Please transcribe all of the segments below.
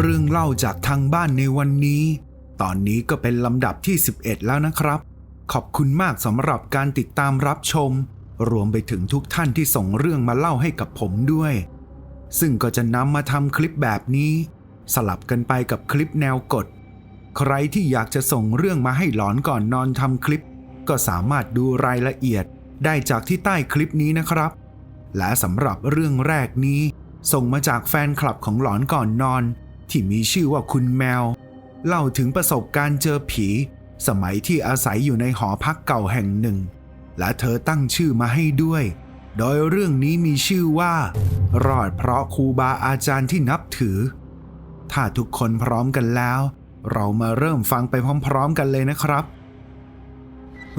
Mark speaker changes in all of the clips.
Speaker 1: เรื่องเล่าจากทางบ้านในวันนี้ ตอนนี้ก็เป็นลำดับที่ 11 แล้วนะครับ ขอบคุณมากสำหรับการติดตามรับชม รวมไปถึงทุกท่านที่ส่งเรื่องมาเล่าให้กับผมด้วย ซึ่งก็จะนำมาทำคลิปแบบนี้ สลับกันไปกับคลิปแนวกด ใครที่อยากจะส่งเรื่องมาให้หลอนก่อนนอนทำคลิป ก็สามารถดูรายละเอียดได้จากที่ใต้คลิปนี้นะครับ และสำหรับเรื่องแรกนี้ ส่งมาจากแฟนคลับของหลอนก่อนนอน ที่มีชื่อว่าคุณแมว เล่าถึงประสบการณ์เจอผี สมัยที่อาศัยอยู่ในหอพักเก่าแห่งหนึ่ง และเธอตั้งชื่อมาให้ด้วย โดยเรื่องนี้มีชื่อว่า รอดเพราะครูบาอาจารย์ที่นับถือ ถ้าทุกคนพร้อมกันแล้ว เรามาเริ่มฟังไปพร้อมๆกันเลยนะครับ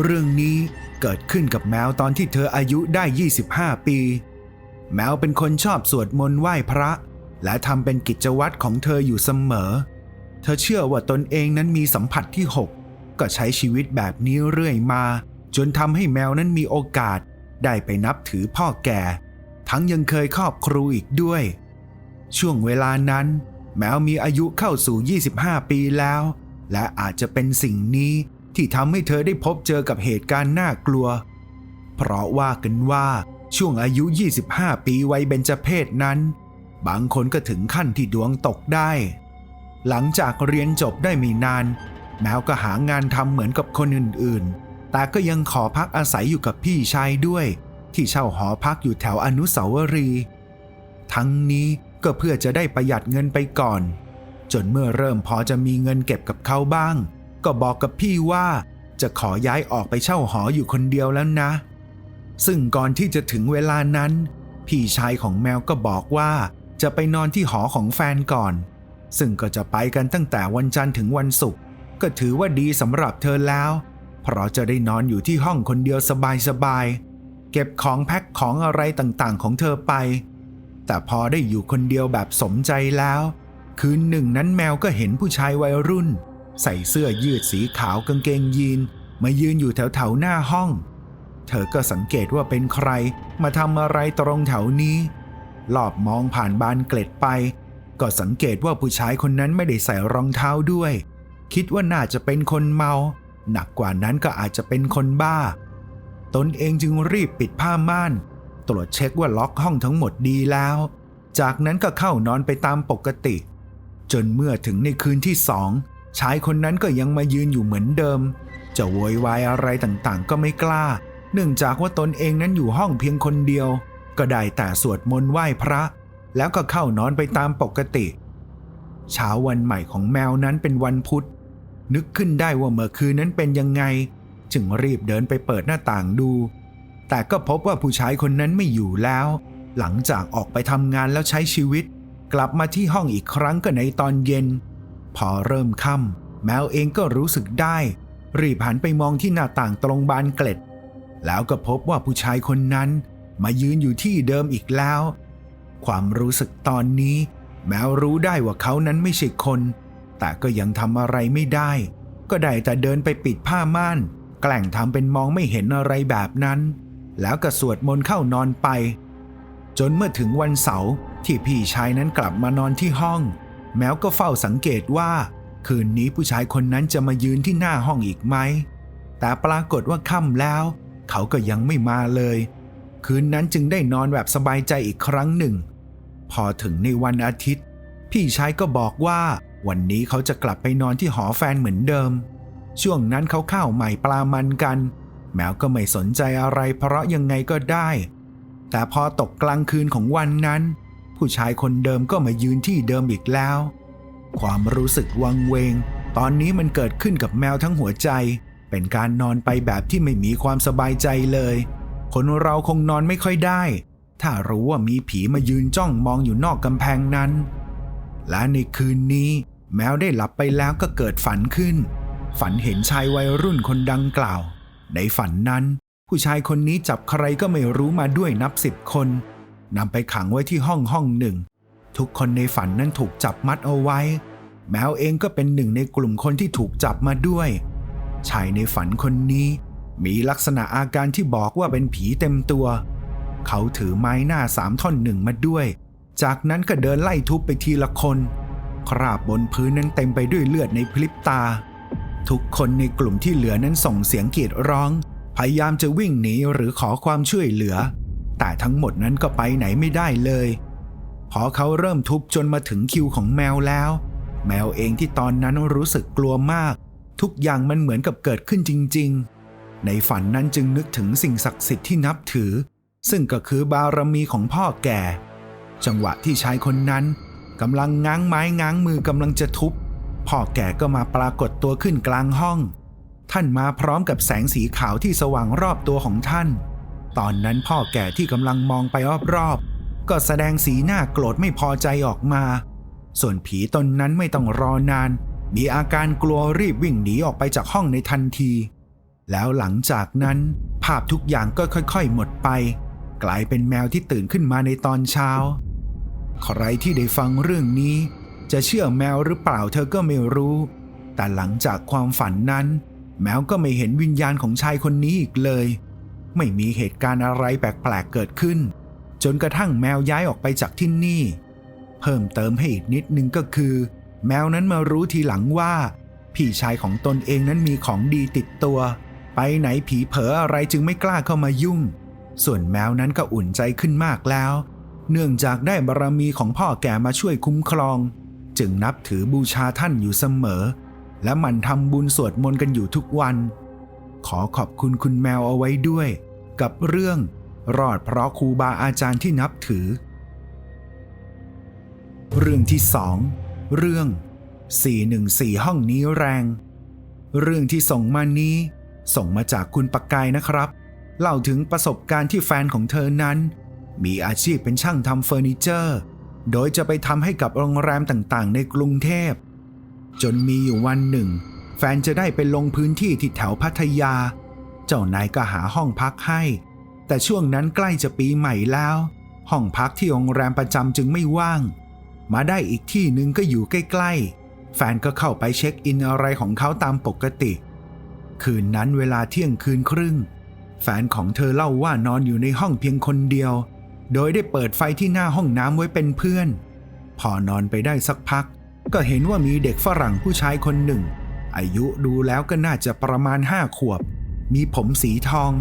Speaker 1: เรื่องนี้เกิดขึ้นกับแมวตอนที่เธออายุได้ 25 ปี แมวเป็นคนชอบสวดมนต์ไหว้พระ และทำเป็นกิจวัตรของเธออยู่เสมอ เธอเชื่อว่าตนเองนั้นมีสัมผัสที่ 6 ก็ใช้ชีวิตแบบนี้เรื่อยมา จนทำให้แมวนั้นมีโอกาส ได้ไปนับถือพ่อแก่ ทั้งยังเคยครอบครูอีกด้วย ช่วงเวลานั้น แมวมีอายุเข้าสู่ 25 ปีแล้ว และอาจจะเป็นสิ่งนี้ที่ทำให้เธอได้พบเจอกับเหตุการณ์น่ากลัว เพราะว่ากันว่าช่วงอายุ 25 ปีวัยเบญจเพศนั้น บางคนก็ถึงขั้นที่ดวงตกได้ หลังจากเรียนจบได้ไม่นาน แมวก็หางานทำเหมือนกับคนอื่นๆ แต่ก็ยังขอพักอาศัยอยู่กับพี่ชายด้วย ที่เช่าหอพักอยู่แถวอนุสาวรีย์ทั้งนี้ก็เพื่อจะได้ประหยัดเงินไปก่อน จนเมื่อเริ่มพอจะมีเงินเก็บกับเขาบ้าง ก็บอกกับพี่ว่าจะขอย้ายออกไปเช่าหออยู่คนเดียวแล้วนะ ซึ่งก่อนที่จะถึงเวลานั้น พี่ชายของแมวก็บอกว่า จะไปนอนที่หอของแฟนก่อน ซึ่งก็จะไปกันตั้งแต่วันจันทร์ถึงวันศุกร์ก็ถือว่าดีสำหรับเธอแล้ว เพราะจะได้นอนอยู่ที่ห้องคนเดียวสบายๆเก็บของแพ็คของอะไรต่างๆ ของเธอไป แต่พอได้อยู่คนเดียวแบบสมใจแล้ว คืนหนึ่งนั้นแมวก็เห็นผู้ชายวัยรุ่น ใส่เสื้อยืดสีขาวกางเกงยีนมายืนอยู่แถวแถวๆหน้าห้อง เธอก็สังเกตว่าเป็นใครมาทำอะไรตรงแถวนี้ ลอบมองผ่านบานเกล็ดไป ก็สังเกตว่าผู้ชายคนนั้นไม่ได้ใส่รองเท้าด้วย คิดว่าน่าจะเป็นคนเมา หนักกว่านั้นก็อาจจะเป็นคนบ้า ตนเองจึงรีบปิดผ้าม่าน ตรวจเช็คว่าล็อกห้องทั้งหมดดีแล้ว จากนั้นก็เข้านอนไปตามปกติ จนเมื่อถึงในคืนที่สองชายคนนั้นก็ยังมายืนอยู่เหมือนเดิม จะโวยวายอะไรต่างๆ ก็ไม่กล้า เนื่องจากว่าตนเองนั้นอยู่ห้องเพียงคนเดียว ก็ได้แต่สวดมนต์ไหว้พระ แล้วก็เข้านอนไปตามปกติ เช้าวันใหม่ของแมวนั้นเป็นวันพุธ นึกขึ้นได้ว่าเมื่อคืนนั้นเป็นยังไง จึงรีบเดินไปเปิดหน้าต่างดู แต่ก็พบว่าผู้ชายคนนั้นไม่อยู่แล้ว หลังจากออกไปทำงานแล้วใช้ชีวิต กลับมาที่ห้องอีกครั้งก็ในตอนเย็น พอเริ่มค่ำแมวเองก็รู้สึกได้ รีบหันไปมองที่หน้าต่างตรงบานเกล็ด แล้วก็พบว่าผู้ชายคนนั้น มายืนอยู่ที่เดิมอีกแล้ว ความรู้สึกตอนนี้ แมวรู้ได้ว่าเขานั้นไม่ใช่คน แต่ก็ยังทำอะไรไม่ได้ ก็ได้แต่เดินไปปิดผ้าม่าน แกล้งทำเป็นมองไม่เห็นอะไรแบบนั้น แล้วก็สวดมนต์เข้านอนไป จนเมื่อถึงวันเสาร์ที่พี่ชายนั้นกลับมานอนที่ห้อง แมวก็เฝ้าสังเกตว่า คืนนี้ผู้ชายคนนั้นจะมายืนที่หน้าห้องอีกไหมแต่ปรากฏว่าค่ำแล้ว เขาก็ยังไม่มาเลย คืนนั้นจึงได้นอนแบบสบายใจอีกครั้งหนึ่ง พอถึงในวันอาทิตย์ พี่ชายก็บอกว่า วันนี้เขาจะกลับไปนอนที่หอแฟนเหมือนเดิม ช่วงนั้นเขาข้าวใหม่ปลามันกัน แมวก็ไม่สนใจอะไรเพราะยังไงก็ได้ แต่พอตกกลางคืนของวันนั้น ผู้ชายคนเดิมก็มายืนที่เดิมอีกแล้ว ความรู้สึกวังเวง ตอนนี้มันเกิดขึ้นกับแมวทั้งหัวใจ เป็นการนอนไปแบบที่ไม่มีความสบายใจเลย คนเราคงนอนไม่ค่อยได้ ถ้ารู้ว่ามีผีมายืนจ้องมองอยู่นอกกำแพงนั้น และในคืนนี้ แมวได้หลับไปแล้วก็เกิดฝันขึ้น ฝันเห็นชายวัยรุ่นคนดังกล่าว ในฝันนั้น ผู้ชายคนนี้จับใครก็ไม่รู้มาด้วยนับสิบคนนำไปขังไว้ที่ห้องห้องหนึ่ง ทุกคนในฝันนั้นถูกจับมัดเอาไว้ แมวเองก็เป็นหนึ่งในกลุ่มคนที่ถูกจับมาด้วย ชายในฝันคนนี้ มีลักษณะอาการที่บอกว่าเป็นผีเต็มตัว เขาถือไม้หน้าสามท่อนหนึ่งมาด้วย จากนั้นก็เดินไล่ทุบไปทีละคน คราบบนพื้นนั้นเต็มไปด้วยเลือดในพริบตา ทุกคนในกลุ่มที่เหลือนั้นส่งเสียงกรีดร้อง พยายามจะวิ่งหนีหรือขอความช่วยเหลือ แต่ทั้งหมดนั้นก็ไปไหนไม่ได้เลย พอเขาเริ่มทุบจนมาถึงคิวของแมวแล้ว แมวเองที่ตอนนั้นรู้สึกกลัวมาก ทุกอย่างมันเหมือนกับเกิดขึ้นจริง ๆ ในฝันนั้นจึงนึกถึงสิ่งศักดิ์สิทธิ์ที่นับถือ ซึ่งก็คือบารมีของพ่อแก่ จังหวะที่ชายคนนั้นกำลังง้างไม้ง้างมือกำลังจะทุบ พ่อแก่ก็มาปรากฏตัวขึ้นกลางห้อง ท่านมาพร้อมกับแสงสีขาวที่สว่างรอบตัวของท่าน ตอนนั้นพ่อแก่ที่กำลังมองไปรอบๆก็แสดงสีหน้าโกรธไม่พอใจออกมา ส่วนผีตนนั้นไม่ต้องรอนาน มีอาการกลัวรีบวิ่งหนีออกไปจากห้องในทันที แล้วหลังจากนั้น ภาพทุกอย่างก็ค่อยๆ หมดไป กลายเป็นแมวที่ตื่นขึ้นมาในตอนเช้า ใครที่ได้ฟังเรื่องนี้ จะเชื่อแมวหรือเปล่าเธอก็ไม่รู้ แต่หลังจากความฝันนั้น แมวก็ไม่เห็นวิญญาณของชายคนนี้อีกเลย ไม่มีเหตุการณ์อะไรแปลกๆเกิดขึ้น จนกระทั่งแมวย้ายออกไปจากที่นี่ เพิ่มเติมให้อีกนิดนึงก็คือ แมวนั้นมารู้ทีหลังว่า พี่ชายของตนเองนั้นมีของดีติดตัว ไปไหนผีเผออะไรจึงไม่กล้าเข้ามายุ่ง ส่วนแมวนั้นก็อุ่นใจขึ้นมากแล้ว เนื่องจากได้บารมีของพ่อแก่มาช่วยคุ้มครอง จึงนับถือบูชาท่านอยู่เสมอ และหมันทำบุญสวดมนต์กันอยู่ทุกวัน ขอขอบคุณคุณแมวเอาไว้ด้วย กับเรื่องรอดเพราะครูบาอาจารย์ที่นับถือ เรื่องที่สองเรื่อง 414 ห้องนี้แรง เรื่องที่ส่งมานี้ ส่งมาจากคุณปากกายนะครับ เล่าถึงประสบการณ์ที่แฟนของเธอนั้น มีอาชีพเป็นช่างทำเฟอร์นิเจอร์ โดยจะไปทำให้กับโรงแรมต่างๆ ในกรุงเทพ จนมีอยู่วันหนึ่ง แฟนจะได้ไปลงพื้นที่ที่แถวพัทยา เจ้านายก็หาห้องพักให้ แต่ช่วงนั้นใกล้จะปีใหม่แล้ว ห้องพักที่โรงแรมประจำจึงไม่ว่าง มาได้อีกที่หนึ่งก็อยู่ใกล้ๆ แฟนก็เข้าไปเช็คอินอะไรของเขาตามปกติ คืนนั้นเวลาเที่ยงคืนครึ่ง แฟนของเธอเล่าว่านอนอยู่ในห้องเพียงคนเดียว โดยได้เปิดไฟที่หน้าห้องน้ำไว้เป็นเพื่อน พอนอนไปได้สักพัก ก็เห็นว่ามีเด็กฝรั่งผู้ชายคนหนึ่ง อายุดูแล้วก็น่าจะประมาณห้าขวบ มีผมสีทอง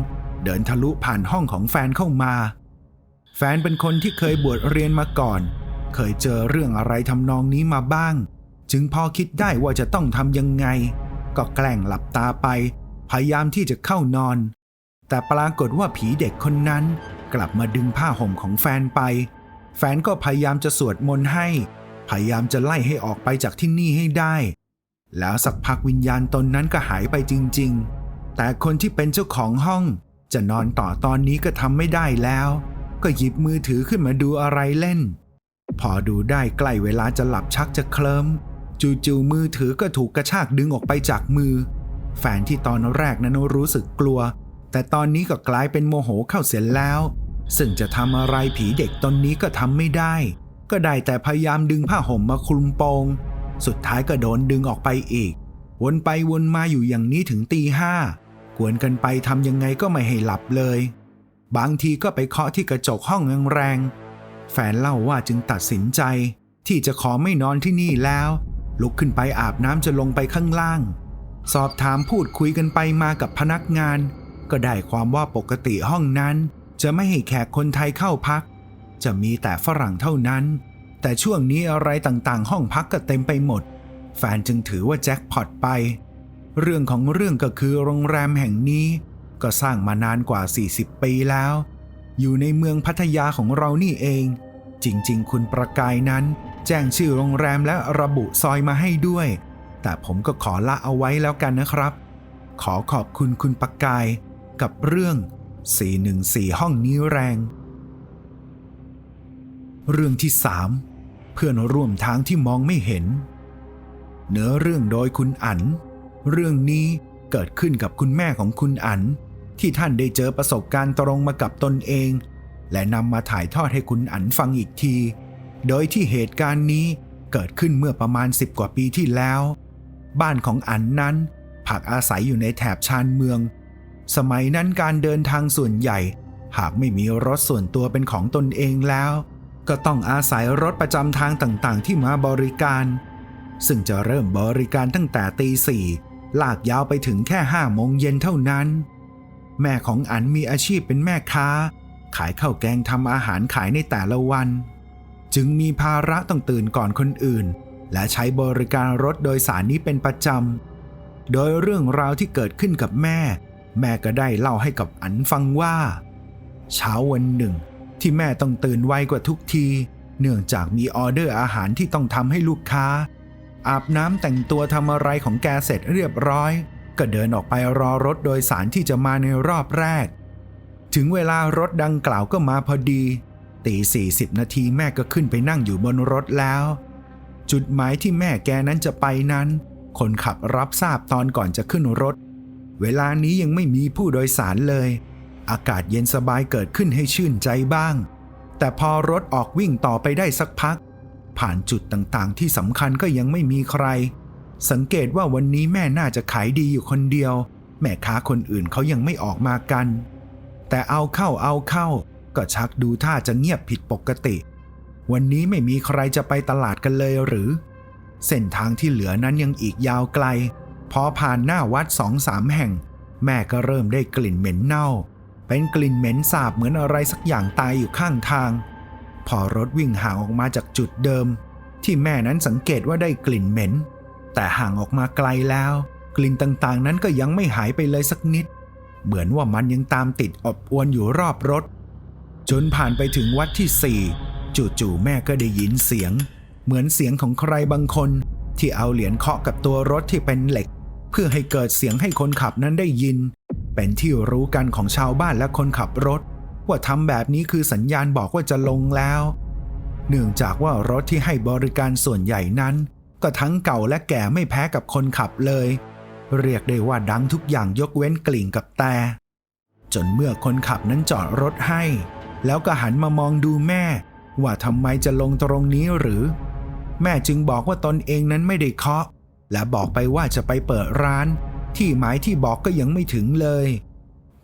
Speaker 1: เดินทะลุผ่านห้องของแฟนเข้ามา แฟนเป็นคนที่เคยบวชเรียนมาก่อน เคยเจอเรื่องอะไรทำนองนี้มาบ้าง จึงพอคิดได้ว่าจะต้องทำยังไง ก็แกล้งหลับตาไป พยายามที่จะเข้านอน แต่ปรากฏว่าผีเด็กคนนั้นกลับมาดึงผ้าห่มของแฟนไป แฟนก็พยายามจะสวดมนต์ให้ พยายามจะไล่ให้ออกไปจากที่นี่ให้ได้ แล้วสักพักวิญญาณตนนั้นก็หายไปจริง ๆ แต่คนที่เป็นเจ้าของห้อง จะนอนต่อตอนนี้ก็ทำไม่ได้แล้ว ก็หยิบมือถือขึ้นมาดูอะไรเล่น พอดูได้ใกล้เวลาจะหลับชักจะเคลิม จู่ๆมือถือก็ถูกกระชากดึงออกไปจากมือ แฟนที่ตอนแรกนั้นรู้สึกกลัว แต่ตอนนี้ก็กลายเป็นโมโหเข้าเสียแล้ว ซึ่งจะทำอะไรผีเด็กตอนนี้ก็ทำไม่ได้ ก็ได้แต่พยายามดึงผ้าห่มมาคลุมโปง สุดท้ายก็โดนดึงออกไปอีก วนไปวนมาอยู่อย่างนี้ถึงตีห้ากวนกันไปทำยังไงก็ไม่ให้หลับเลย บางทีก็ไปเคาะที่กระจกห้องแรงๆแฟนเล่าว่าจึงตัดสินใจ ที่จะขอไม่นอนที่นี่แล้ว ลุกขึ้นไปอาบน้ำจะลงไปข้างล่าง สอบถามพูดคุยกันไปมากับพนักงาน ก็ได้ความว่าปกติห้องนั้น จะไม่ให้แขกคนไทยเข้าพัก จะมีแต่ฝรั่งเท่านั้น แต่ช่วงนี้อะไรต่างๆ ห้องพักก็เต็มไปหมด แฟนจึงถือว่าแจ็คพอตไป เรื่องของเรื่องก็คือโรงแรมแห่งนี้ ก็สร้างมานานกว่า 40 ปีแล้ว อยู่ในเมืองพัทยาของเรานี่เอง จริง ๆ คุณประกายนั้น แจ้งชื่อโรงแรมและระบุซอยมาให้ด้วย แต่ผมก็ขอละเอาไว้แล้วกันนะครับ ขอขอบคุณคุณประกายกับเรื่อง 414 ห้องนี้แรง เรื่องที่ 3 เพื่อนร่วมทางที่มองไม่เห็น เนื้อเรื่องโดยคุณอั๋นเรื่องนี้เกิดขึ้นกับคุณแม่ของคุณอั๋นที่ท่านได้เจอประสบการณ์ตรงมากับตนเอง และนำมาถ่ายทอดให้คุณอั๋นฟังอีกที โดยที่เหตุการณ์นี้เกิดขึ้นเมื่อประมาณ 10 กว่าปีที่แล้ว บ้านของอันนั้นผักอาศัยอยู่ในแถบชานเมือง สมัยนั้นการเดินทางส่วนใหญ่ หากไม่มีรถส่วนตัวเป็นของตนเองแล้ว ก็ต้องอาศัยรถประจำทางต่างๆ ที่มาบริการ ซึ่งจะเริ่มบริการตั้งแต่ตีสี่ลากยาวไปถึงแค่ห้าโมงเย็นเท่านั้น แม่ของอันมีอาชีพเป็นแม่ค้า ขายข้าวแกงทำอาหารขายในแต่ละวัน จึงมีภาระต้องตื่นก่อนคนอื่น และใช้บริการรถโดยสารนี้เป็นประจำ โดยเรื่องราวที่เกิดขึ้นกับแม่ แม่ก็ได้เล่าให้กับอันฟังว่า เช้าวันหนึ่ง ที่แม่ต้องตื่นไวกว่าทุกที เนื่องจากมีออเดอร์อาหารที่ต้องทำให้ลูกค้า อาบน้ำแต่งตัวทำอะไรของแกเสร็จเรียบร้อย ก็เดินออกไปรอรถโดยสารที่จะมาในรอบแรก ถึงเวลารถดังกล่าวก็มาพอดี ตีสี่สิบนาทีแม่ก็ขึ้นไปนั่งอยู่บนรถแล้ว จุดหมายที่แม่แกนั้นจะไปนั้น คนขับรับทราบตอนก่อนจะขึ้นรถ เวลานี้ยังไม่มีผู้โดยสารเลย อากาศเย็นสบายเกิดขึ้นให้ชื่นใจบ้าง แต่พอรถออกวิ่งต่อไปได้สักพัก ผ่านจุดต่างๆ ที่สำคัญก็ยังไม่มีใคร สังเกตว่าวันนี้แม่น่าจะขายดีอยู่คนเดียว แม่ค้าคนอื่นเขายังไม่ออกมากัน แต่เอาเข้าเอาเข้า ก็ชักดูท่าจะเงียบผิดปกติ วันนี้ไม่มีใครจะไปตลาดกันเลยหรือ เส้นทางที่เหลือนั้นยังอีกยาวไกล พอผ่านหน้าวัดสองสามแห่ง แม่ก็เริ่มได้กลิ่นเหม็นเน่า เป็นกลิ่นเหม็นสาบเหมือนอะไรสักอย่างตายอยู่ข้างทาง พอรถวิ่งห่างออกมาจากจุดเดิม ที่แม่นั้นสังเกตว่าได้กลิ่นเหม็น แต่ห่างออกมาไกลแล้ว กลิ่นต่างๆ นั้นก็ยังไม่หายไปเลยสักนิด เหมือนว่ามันยังตามติดอบอวนอยู่รอบรถ จนผ่านไปถึงวัดที่สี่จู่ๆแม่ก็ได้ยินเสียง เหมือนเสียงของใครบางคน ที่เอาเหรียญเคาะกับตัวรถที่เป็นเหล็ก เพื่อให้เกิดเสียงให้คนขับนั้นได้ยิน เป็นที่รู้กันของชาวบ้านและคนขับรถ ว่าทำแบบนี้คือสัญญาณบอกว่าจะลงแล้ว เนื่องจากว่ารถที่ให้บริการส่วนใหญ่นั้น ก็ทั้งเก่าและแก่ไม่แพ้กับคนขับเลย เรียกได้ว่าดังทุกอย่างยกเว้นกลิ่งกับแต่จนเมื่อคนขับนั้นจอดรถให้ แล้วก็หันมามองดูแม่ ว่าทำไมจะลงตรงนี้หรือ แม่จึงบอกว่าตนเองนั้นไม่ได้เคาะ และบอกไปว่าจะไปเปิดร้าน ที่หมายที่บอกก็ยังไม่ถึงเลย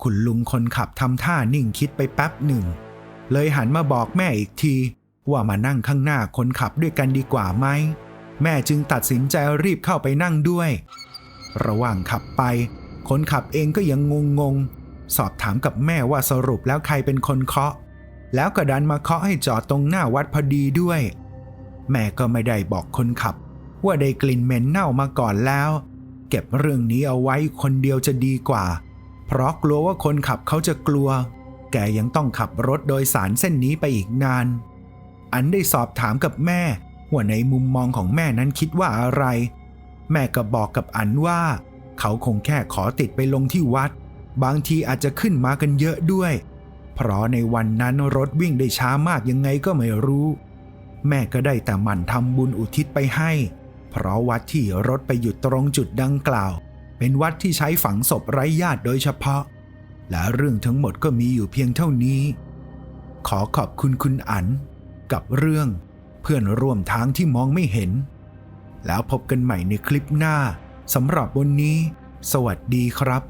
Speaker 1: คุณลุงคนขับทำท่านิ่งคิดไปแป๊บหนึ่ง เลยหันมาบอกแม่อีกที ว่ามานั่งข้างหน้าคนขับด้วยกันดีกว่าไหมแม่จึงตัดสินใจรีบเข้าไปนั่งด้วย ระหว่างขับไป คนขับเองก็ยังงงงสอบถามกับแม่ว่าสรุปแล้วใครเป็นคนเคาะ แล้วก็ดันมาเคาะให้จอดตรงหน้าวัดพอดีด้วย แม่ก็ไม่ได้บอกคนขับ ว่าได้กลิ่นเหม็นเน่ามาก่อนแล้ว เก็บเรื่องนี้เอาไว้คนเดียวจะดีกว่า เพราะกลัวว่าคนขับเขาจะกลัว แกยังต้องขับรถโดยสารเส้นนี้ไปอีกนาน อันได้สอบถามกับแม่ ว่าในมุมมองของแม่นั้นคิดว่าอะไร แม่ก็บอกกับอันว่า เขาคงแค่ขอติดไปลงที่วัด บางทีอาจจะขึ้นมากันเยอะด้วย เพราะในวันนั้นรถวิ่งได้ช้ามากยังไงก็ไม่รู้ แม่ก็ได้แต่หมั่นทำบุญอุทิศไปให้ เพราะวัดที่รถไปหยุดตรงจุดดังกล่าว เป็นวัดที่ใช้ฝังศพไร้ญาติโดยเฉพาะ และเรื่องทั้งหมดก็มีอยู่เพียงเท่านี้ ขอขอบคุณคุณอันกับเรื่อง เพื่อนร่วมทางที่มองไม่เห็น แล้วพบกันใหม่ในคลิปหน้าสำหรับวันนี้ สวัสดีครับ